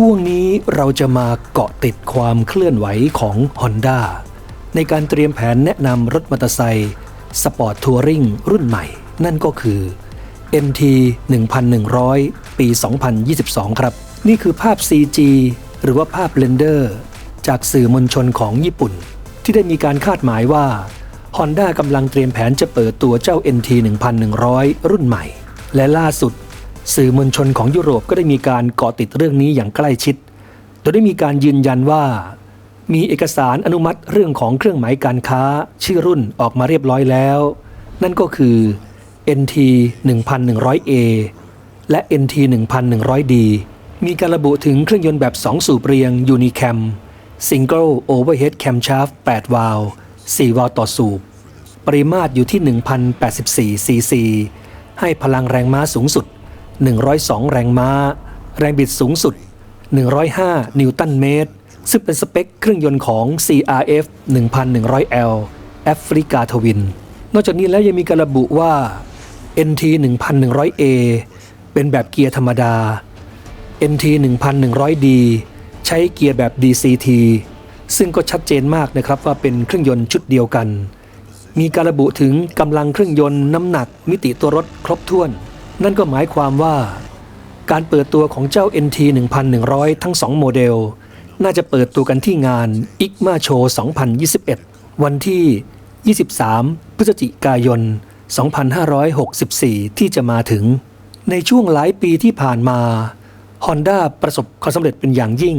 ช่วงนี้เราจะมาเกาะติดความเคลื่อนไหวของ Honda ในการเตรียมแผนแนะนำรถมอเตอร์ไซค์สปอร์ตทัวริงรุ่นใหม่ นั่นก็คือ NT 1100 ปี 2022 ครับ นี่คือภาพ CG หรือว่าภาพเรนเดอร์ จากสื่อมวลชนของญี่ปุ่น ที่ได้มีการคาดหมายว่า Honda กำลังเตรียมแผนจะเปิดตัวเจ้า NT 1100 รุ่นใหม่ และล่าสุด สื่อมวลชนของยุโรปก็ได้มีการเกาะติดเรื่องนี้อย่างใกล้ชิด โดยได้มีการยืนยันว่า มีเอกสารอนุมัติเรื่องของเครื่องหมายการค้า ชื่อรุ่นออกมาเรียบร้อยแล้ว นั่นก็คือ NT 1100A และ NT 1100D มีการระบุถึงเครื่องยนต์แบบ 2 สูบเรียง Unicam Single Overhead Camshaft 8 วาล์ว4วาล์วต่อสูบ ปริมาตรอยู่ที่ 1,084ซีซีให้พลังแรงม้าสูงสุด 102 แรงม้า แรงบิดสูงสุด 105 นิวตันเมตร ซึ่งเป็นสเปคเครื่องยนต์ของ CRF 1100L แอฟริกาทวิน นอกจากนี้แล้วยังมีการระบุว่า NT 1100A เป็นแบบเกียร์ธรรมดา NT 1100D ใช้เกียร์แบบ DCT ซึ่งก็ชัดเจนมากนะครับว่าเป็นเครื่องยนต์ชุดเดียวกัน มีการระบุถึงกำลังเครื่องยนต์น้ำหนักมิติตัวรถครบถ้วน นั่นก็หมายความว่า การเปิดตัวของเจ้า NT 1100 ทั้ง 2 โมเดล น่าจะเปิดตัวกันที่งาน ICMA Show 2021 วันที่ 23 พฤศจิกายน 2564 ที่จะมาถึง ในช่วงหลายปีที่ผ่านมา Honda ประสบความสำเร็จเป็นอย่างยิ่ง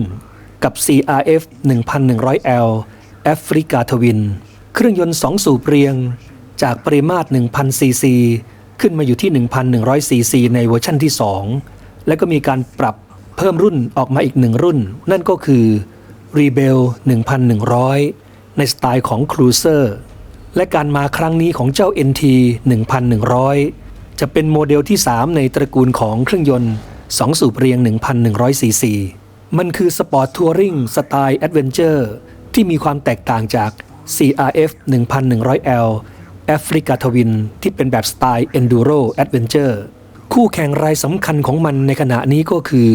กับ CRF 1100L แอฟริกาทวินเครื่องยนต์ 2 สูบเรียง จากปริมาตร 1,000 ซีซี ขึ้นมาอยู่ที่ 1,100ซีซีในเวอร์ชั่นที่ 2 และก็มีการปรับเพิ่มรุ่นออกมาอีกหนึ่งรุ่น นั่นก็คือ Rebel 1,100 ในสไตล์ของ Cruiser และการมาครั้งนี้ของเจ้า NT 1,100 จะเป็นโมเดลที่ 3 ในตระกูลของเครื่องยนต์ 2 สูบเรียง 1,100ซีซีมันคือสปอร์ตทัวริงสไตล์แอดเวนเจอร์ที่มีความแตกต่างจาก CRF 1100L แอฟริกาทวินที่เป็นแบบสไตล์ Enduro Adventure คู่แข่งรายสำคัญของมันในขณะนี้ก็คือ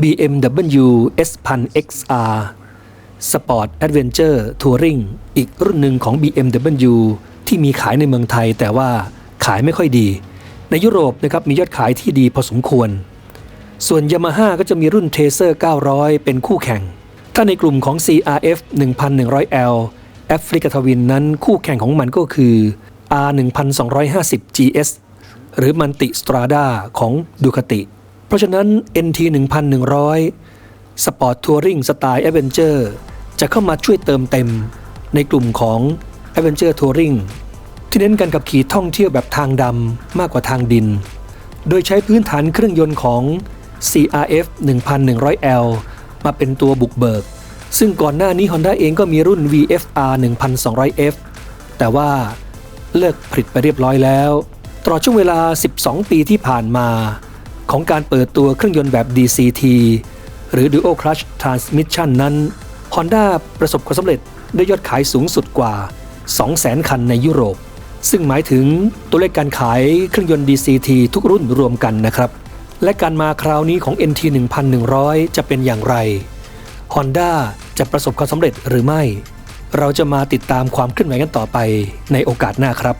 BMW S1000 XR Sport Adventure Touring อีกรุ่นหนึ่งของ BMW ที่มีขายในเมืองไทย แต่ว่าขายไม่ค่อยดี ในยุโรปนะครับมียอดขายที่ดีพอสมควร ส่วน Yamaha ก็จะมีรุ่น Tracer 900 เป็นคู่แข่ง ถ้าในกลุ่มของ CRF 1100L แอฟริกาทวินนั้นคู่แข่งของมันก็คือ R 1250 GS หรือมันติสตราดาของดูคติ เพราะฉะนั้น NT 1100 Sport Touring สไตล์ Adventure จะเข้ามาช่วยเติมเต็มในกลุ่มของ Adventure Touring ที่เน้นการขับขี่ท่องเที่ยวแบบทางดำมากกว่าทางดิน โดยใช้พื้นฐานเครื่องยนต์ของ CRF 1100L มาเป็นตัวบุกเบิก ซึ่งก่อนหน้านี้ Honda เองก็มีรุ่น VFR 1200F แต่ว่าเลิกผลิตไปเรียบร้อยแล้ว ตลอดช่วงเวลา 12 ปีที่ผ่านมา ของการเปิดตัวเครื่องยนต์แบบ DCT หรือ Dual Clutch Transmission นั้น Honda ประสบความสำเร็จด้วยยอดขายสูงสุดกว่า 200,000 คันในยุโรป ซึ่งหมายถึงตัวเลขการขายเครื่องยนต์ DCT ทุกรุ่นรวมกันนะครับ และการมาคราวนี้ของ NT 1100 จะเป็นอย่างไร Honda จะประสบความสำเร็จหรือไม่ เราจะมาติดตามความเคลื่อนไหวกันต่อไปในโอกาสหน้าครับ